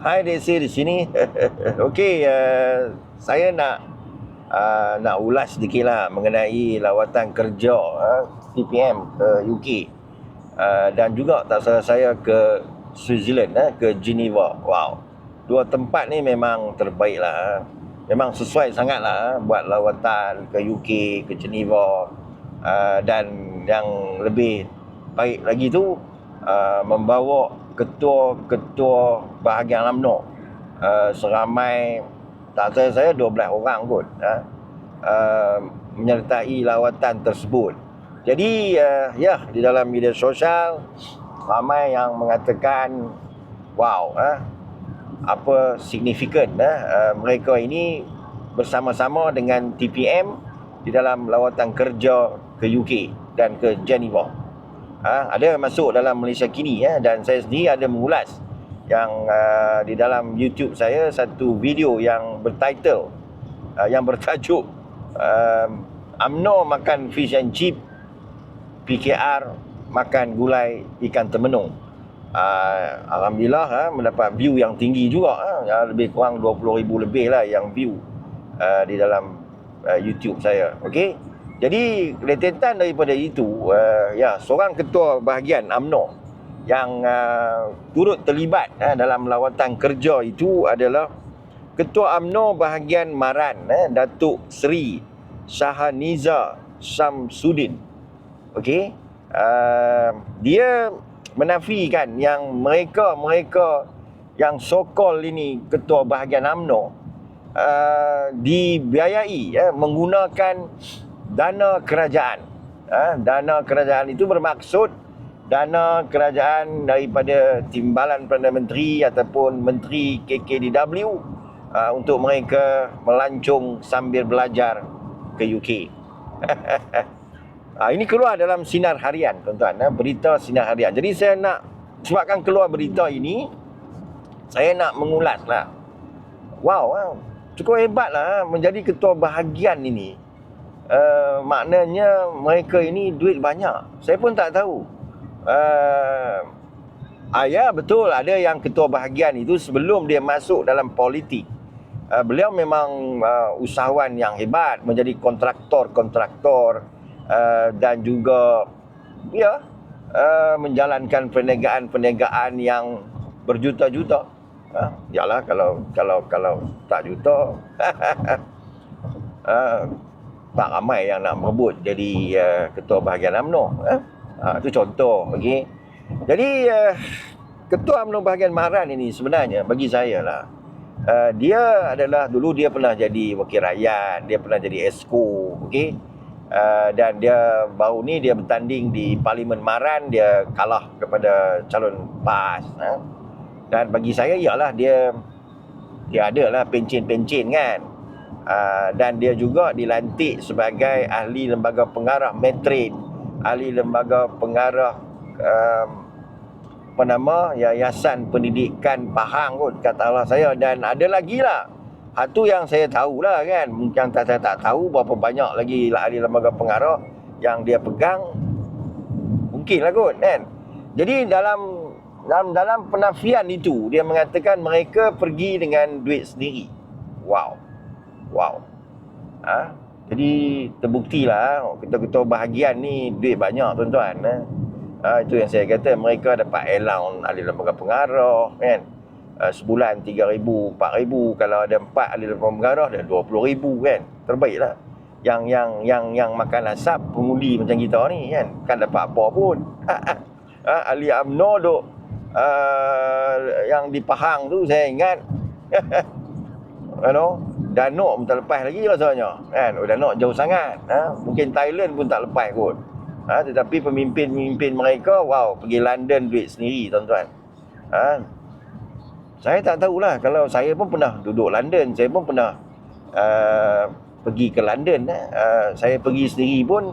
Hai Desi di sini. Okey, uh, saya nak uh, nak ulas sedikit lah mengenai lawatan kerja uh, TPM ke UK. Uh, dan juga tak salah saya ke Switzerland, uh, ke Geneva. Wow. Dua tempat ni memang terbaik lah. Uh. Memang sesuai sangat lah uh, buat lawatan ke UK, ke Geneva. Uh, dan yang lebih baik lagi tu uh, membawa ketua-ketua bahagian UMNO uh, seramai tak saya saya 12 orang kot uh, uh, menyertai lawatan tersebut. Jadi uh, ya di dalam media sosial ramai yang mengatakan wow uh, apa signifikan uh, uh, mereka ini bersama-sama dengan TPM di dalam lawatan kerja ke UK dan ke Geneva ha, ada masuk dalam Malaysia kini ya dan saya sendiri ada mengulas yang uh, di dalam YouTube saya satu video yang bertitle uh, yang bertajuk uh, UMNO makan fish and chip PKR makan gulai ikan temenung uh, Alhamdulillah uh, mendapat view yang tinggi juga uh, lebih kurang 20,000 lebih lah yang view uh, di dalam uh, YouTube saya okay? Jadi rentetan daripada itu uh, ya seorang ketua bahagian AMNO yang uh, turut terlibat uh, dalam lawatan kerja itu adalah ketua AMNO bahagian Maran uh, Datuk Seri Shahaniza Samsudin. Okey. Uh, dia menafikan yang mereka-mereka yang sokol ini ketua bahagian AMNO uh, dibiayai ya, menggunakan dana kerajaan. Ha, dana kerajaan itu bermaksud dana kerajaan daripada timbalan Perdana Menteri ataupun Menteri KKDW ha, untuk mereka melancung sambil belajar ke UK. ha, ini keluar dalam sinar harian tuan-tuan. Ha, berita sinar harian. Jadi saya nak sebabkan keluar berita ini, saya nak mengulas lah. Wow, wow. cukup hebat lah menjadi ketua bahagian ini uh, maknanya mereka ini duit banyak. Saya pun tak tahu. Uh, ah, ya betul ada yang ketua bahagian itu sebelum dia masuk dalam politik. Uh, beliau memang uh, usahawan yang hebat menjadi kontraktor-kontraktor uh, dan juga ya uh, menjalankan perniagaan-perniagaan yang berjuta-juta. Uh, yalah kalau kalau kalau tak juta uh, tak ramai yang nak merebut jadi uh, ketua bahagian UMNO. Eh? Ha, itu contoh. Okay? Jadi, uh, ketua UMNO bahagian Maran ini sebenarnya bagi saya lah. Uh, dia adalah dulu dia pernah jadi wakil rakyat, dia pernah jadi esko, okey. Uh, dan dia baru ni dia bertanding di Parlimen Maran, dia kalah kepada calon PAS. Ha? Dan bagi saya ialah dia dia adalah pencin-pencin kan. Ah, dan dia juga dilantik sebagai ahli lembaga pengarah Metrin, ahli lembaga pengarah um, apa nama Yayasan Pendidikan Pahang kot kata Allah saya. Dan ada lagi lah. Satu yang saya tahu lah kan. Mungkin tak, saya tak tahu berapa banyak lagi lah ahli lembaga pengarah yang dia pegang. Mungkin lah kot kan? Jadi dalam dalam dalam penafian itu dia mengatakan mereka pergi dengan duit sendiri. Wow Wow. Ha? Jadi terbuktilah ketua-ketua bahagian ni duit banyak tuan-tuan. Ha? ha? itu yang saya kata mereka dapat allowance ahli lembaga pengarah kan. Ha, sebulan 3000, 4000 kalau ada 4 ahli lembaga pengarah dah 20000 kan. Terbaiklah. Yang yang yang yang makan asap pengundi macam kita ni kan kan dapat apa pun. Ha, ha. ha ahli UMNO duk uh, yang di Pahang tu saya ingat. you know, Danok pun tak lepas lagi rasanya kan? Oh Danok jauh sangat. Ha? mungkin Thailand pun tak lepas kot. Ha? tetapi pemimpin-pemimpin mereka wow pergi London duit sendiri tuan-tuan. Ha? saya tak tahulah. Kalau saya pun pernah duduk London saya pun pernah uh, pergi ke London uh, saya pergi sendiri pun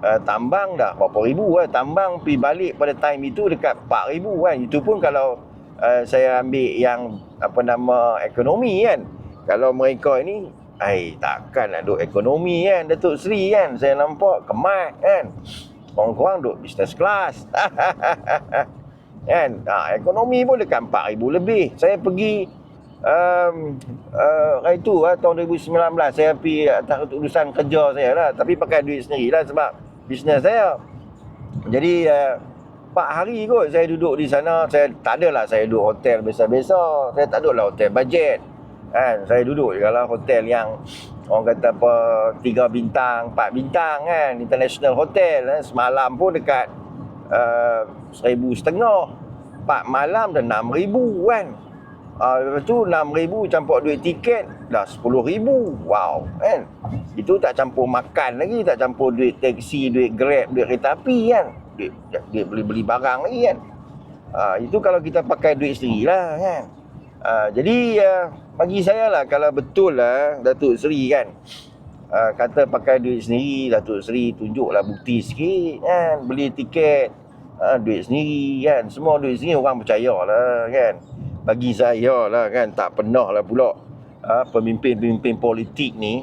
uh, tambang dah berapa ribu uh, tambang pergi balik pada time itu dekat 4 ribu kan. Itu pun kalau uh, saya ambil yang apa nama ekonomi kan kalau mereka ini ai takkan nak duk ekonomi kan Datuk Seri kan saya nampak kemat kan orang-orang duk business class Kan? Ha, ekonomi pun dekat 4,000 lebih. Saya pergi um, uh, hari tu uh, tahun 2019 saya pergi atas urusan kerja saya lah. Tapi pakai duit sendiri lah sebab bisnes saya. Jadi uh, 4 hari kot saya duduk di sana. Saya tak adalah saya duduk hotel biasa-biasa. Saya tak duduklah hotel budget. Kan? Saya duduk kalau hotel yang orang kata apa tiga bintang, empat bintang kan, international hotel kan. Semalam pun dekat uh, seribu setengah, empat malam dah enam ribu kan. Uh, lepas tu enam ribu campur duit tiket dah sepuluh ribu. Wow kan. Itu tak campur makan lagi, tak campur duit taksi, duit grab, duit kereta api kan. Duit, duit beli-beli barang lagi kan. Uh, itu kalau kita pakai duit sendiri lah kan. Uh, jadi uh, bagi saya lah kalau betul lah Datuk Seri kan uh, kata pakai duit sendiri Datuk Seri tunjuklah bukti sikit kan beli tiket uh, duit sendiri kan. Semua duit sendiri orang percaya lah kan. Bagi saya lah kan tak pernah lah pula uh, pemimpin-pemimpin politik ni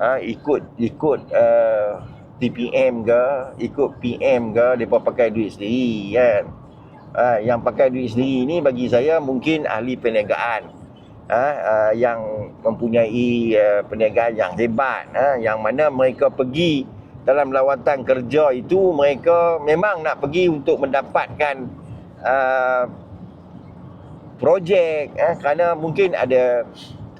uh, ikut ikut uh, TPM ke ikut PM ke mereka pakai duit sendiri kan uh, yang pakai duit sendiri ni bagi saya mungkin ahli perniagaan. Uh, uh, yang mempunyai uh, perniagaan yang hebat. Uh, yang mana mereka pergi dalam lawatan kerja itu mereka memang nak pergi untuk mendapatkan uh, projek. Uh, kerana mungkin ada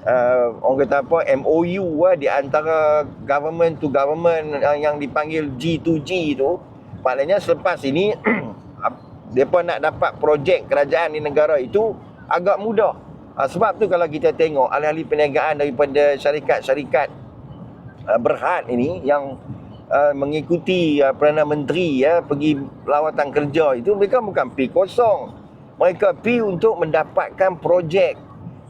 uh, orang kata apa MOU uh, di antara government to government uh, yang dipanggil G2G itu maknanya selepas ini mereka nak dapat projek kerajaan di negara itu agak mudah Ha, sebab tu kalau kita tengok ahli-ahli perniagaan daripada syarikat-syarikat uh, berhad ini yang uh, mengikuti uh, Perdana Menteri ya pergi lawatan kerja itu mereka bukan pi kosong. Mereka pi untuk mendapatkan projek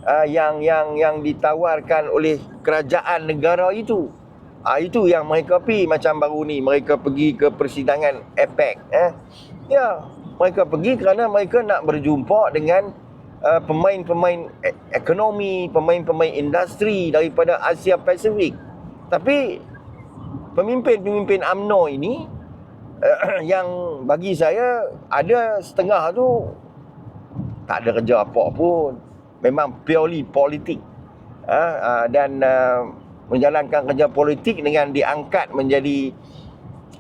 uh, yang yang yang ditawarkan oleh kerajaan negara itu. Uh, itu yang mereka pi macam baru ni mereka pergi ke persidangan APEC eh. Ya, mereka pergi kerana mereka nak berjumpa dengan uh, pemain-pemain e- ekonomi, pemain-pemain industri daripada Asia Pasifik. Tapi pemimpin-pemimpin AMNO ini uh, yang bagi saya ada setengah tu tak ada kerja apa pun. Memang purely politik. Uh, uh, dan uh, menjalankan kerja politik dengan diangkat menjadi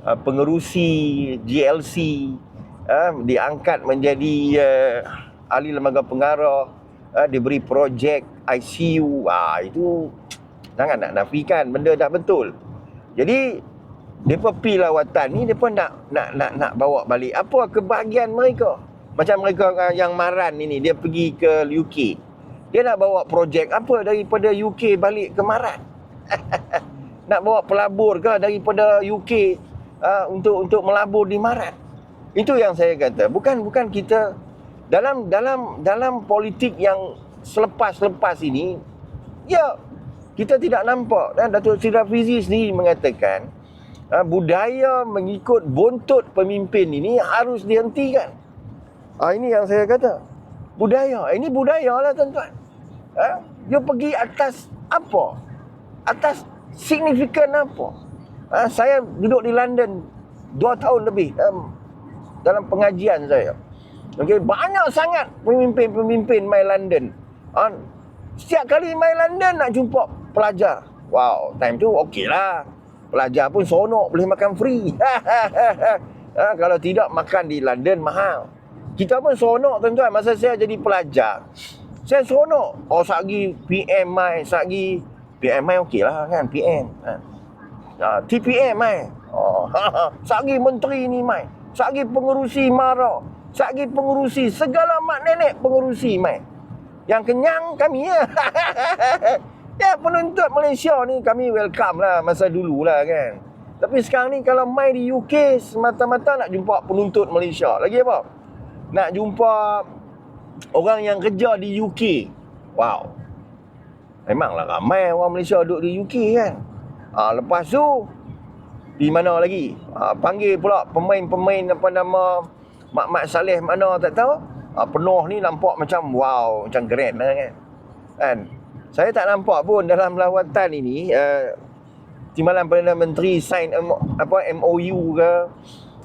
uh, pengerusi GLC, uh, diangkat menjadi uh, ahli lembaga pengarah. Uh, diberi projek ICU ah itu jangan nak nafikan benda dah betul. Jadi depa pi lawatan ni depa nak nak nak nak bawa balik. Apa kebahagiaan mereka? Macam mereka uh, yang maran ini dia pergi ke UK dia nak bawa projek apa daripada UK balik ke maran nak bawa pelabur ke daripada UK uh, untuk untuk melabur di maran itu yang saya kata bukan bukan kita dalam dalam dalam politik yang selepas-lepas ini ya kita tidak nampak dan Datuk Sri Rafizi sendiri mengatakan uh, budaya mengikut bontot pemimpin ini harus dihentikan. Ah ini yang saya kata. Budaya. Ini budaya lah tuan-tuan. Ha? You pergi atas apa? Atas signifikan apa? Ha? saya duduk di London dua tahun lebih um, dalam pengajian saya. Okey, banyak sangat pemimpin-pemimpin mai London. Ha, setiap kali mai London nak jumpa pelajar. Wow, time tu okeylah. Pelajar pun sonok boleh makan free. ha, kalau tidak makan di London mahal. Kita pun sonok tuan-tuan masa saya jadi pelajar. Saya sonok. Oh, sagi PM mai, sagi PM mai okeylah kan PM. Ha. Ha, TPM mai. Oh, sagi menteri ni mai. Sagi pengurusi marah. Sagi pengurusi segala mak nenek pengurusi mai. Yang kenyang kami ya. ya penuntut Malaysia ni kami welcome lah masa dulu lah kan. Tapi sekarang ni kalau mai di UK semata-mata nak jumpa penuntut Malaysia. Lagi apa? Nak jumpa orang yang kerja di UK. Wow. Memanglah ramai orang Malaysia duduk di UK kan. Ha, lepas tu di mana lagi? Ha, panggil pula pemain-pemain apa nama mak-mak saleh mana tak tahu ha, penuh ni nampak macam wow macam grand lah kan kan saya tak nampak pun dalam lawatan ini uh, timbalan Perdana Menteri sign apa MOU ke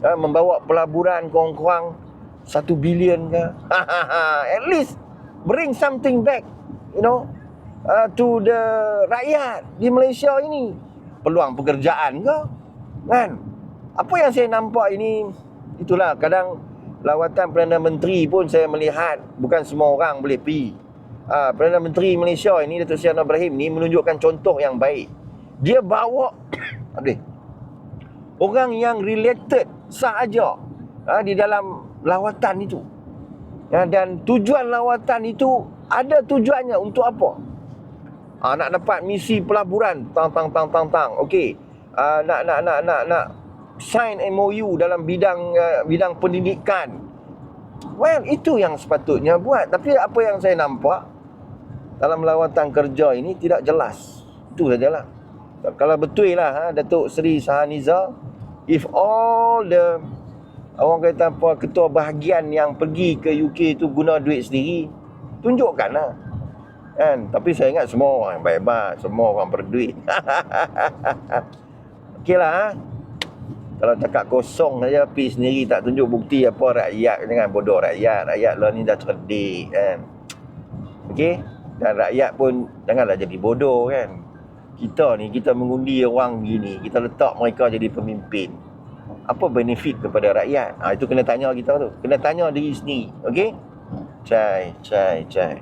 uh, membawa pelaburan kurang-kurang Satu bilion ke? At least bring something back, you know, uh, to the rakyat di Malaysia ini. Peluang pekerjaan ke? Kan? Apa yang saya nampak ini, itulah kadang lawatan Perdana Menteri pun saya melihat bukan semua orang boleh pergi. Uh, Perdana Menteri Malaysia ini Datuk Seri Anwar Ibrahim ni menunjukkan contoh yang baik. Dia bawa aduh, orang yang related sahaja uh, di dalam lawatan itu. Ya, dan tujuan lawatan itu ada tujuannya untuk apa? Uh, nak dapat misi pelaburan tang tang tang tang tang. Okey. Uh, nak nak nak nak nak sign MOU dalam bidang uh, bidang pendidikan. Well, itu yang sepatutnya buat. Tapi apa yang saya nampak dalam lawatan kerja ini tidak jelas. Itu sajalah. Kalau betul lah ha, Datuk Seri Sahaniza, if all the orang kata apa ketua bahagian yang pergi ke UK tu guna duit sendiri, tunjukkanlah. Kan? Tapi saya ingat semua orang baik-baik, semua orang berduit. Okeylah ha. Kalau cakap kosong saja pergi sendiri tak tunjuk bukti apa rakyat jangan bodoh rakyat. Rakyat lah ni dah cerdik kan. Okey? Dan rakyat pun janganlah jadi bodoh kan. Kita ni kita mengundi orang gini, kita letak mereka jadi pemimpin. Apa benefit kepada rakyat? Ha, itu kena tanya kita tu. Kena tanya diri sendiri. Okey? Cai, cai, cai.